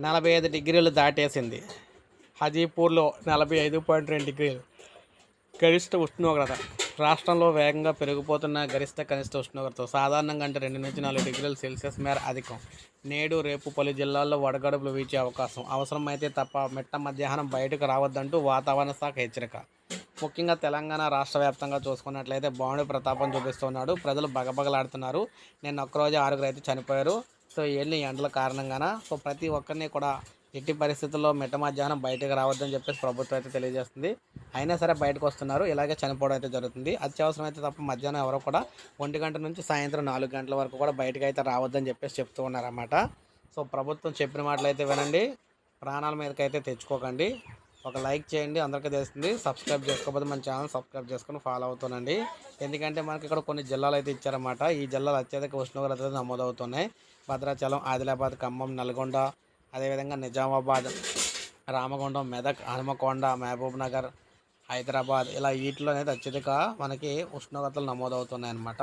నలభై ఐదు డిగ్రీలు దాటేసింది. హాజీపూర్లో నలభై ఐదు పాయింట్ రెండు డిగ్రీలు. గరిష్ట ఉష్ణోగ్రత రాష్ట్రంలో వేగంగా పెరిగిపోతున్న గరిష్ట కనిష్ట ఉష్ణోగ్రత సాధారణంగా అంటే రెండు నుంచి నాలుగు డిగ్రీల సెల్సియస్ మేర అధికం. నేడు రేపు పలు జిల్లాల్లో వడగడుపులు వీచే అవకాశం. అవసరమైతే తప్ప మిట్ట మధ్యాహ్నం బయటకు రావద్దంటూ వాతావరణ శాఖ హెచ్చరిక. ముఖ్యంగా తెలంగాణ రాష్ట్ర వ్యాప్తంగా చూసుకున్నట్లయితే బాణుడి ప్రతాపం చూపిస్తున్నాడు. ప్రజలు బగబగలాడుతున్నారు. నేను ఒక్కరోజు ఆరుగురు అయితే చనిపోయారు. సో ఎన్ని ఎండల కారణంగాన? సో ప్రతి ఒక్కరిని కూడా ఎట్టి పరిస్థితుల్లో మిట్ట మధ్యాహ్నం బయటకు రావద్దని చెప్పేసి ప్రభుత్వం అయితే తెలియజేస్తుంది. అయినా సరే బయటకు వస్తున్నారు. ఇలాగే చనిపోవడం అయితే జరుగుతుంది. అత్యవసరం అయితే తప్ప మధ్యాహ్నం ఎవరు కూడా ఒంటి గంట నుంచి సాయంత్రం నాలుగు గంటల వరకు కూడా బయటకు అయితే రావద్దని చెప్పేసి చెప్తూ ఉన్నారన్నమాట. సో ప్రభుత్వం చెప్పిన మాటలు అయితే వినండి. ప్రాణాల మీదకైతే తెచ్చుకోకండి. ఒక లైక్ చేయండి అందరికీ తెలుస్తుంది. సబ్స్క్రైబ్ చేసుకోకపోతే మన ఛానల్ సబ్స్క్రైబ్ చేసుకొని ఫాలో అవుతానండి. ఎందుకంటే మనకి ఇక్కడ కొన్ని జిల్లాలు అయితే ఇచ్చారన్నమాట. ఈ జిల్లాలు అత్యధిక ఉష్ణోగ్రతలు నమోదవుతున్నాయి. భద్రాచలం ఆదిలాబాద్ ఖమ్మం నల్గొండ అదేవిధంగా నిజామాబాద్ రామగుండం మెదక్ హనుమకొండ మహబూబ్ నగర్ హైదరాబాద్ ఇలా వీటిలో అనేది అత్యధిక మనకి ఉష్ణోగ్రతలు నమోదవుతున్నాయి అన్నమాట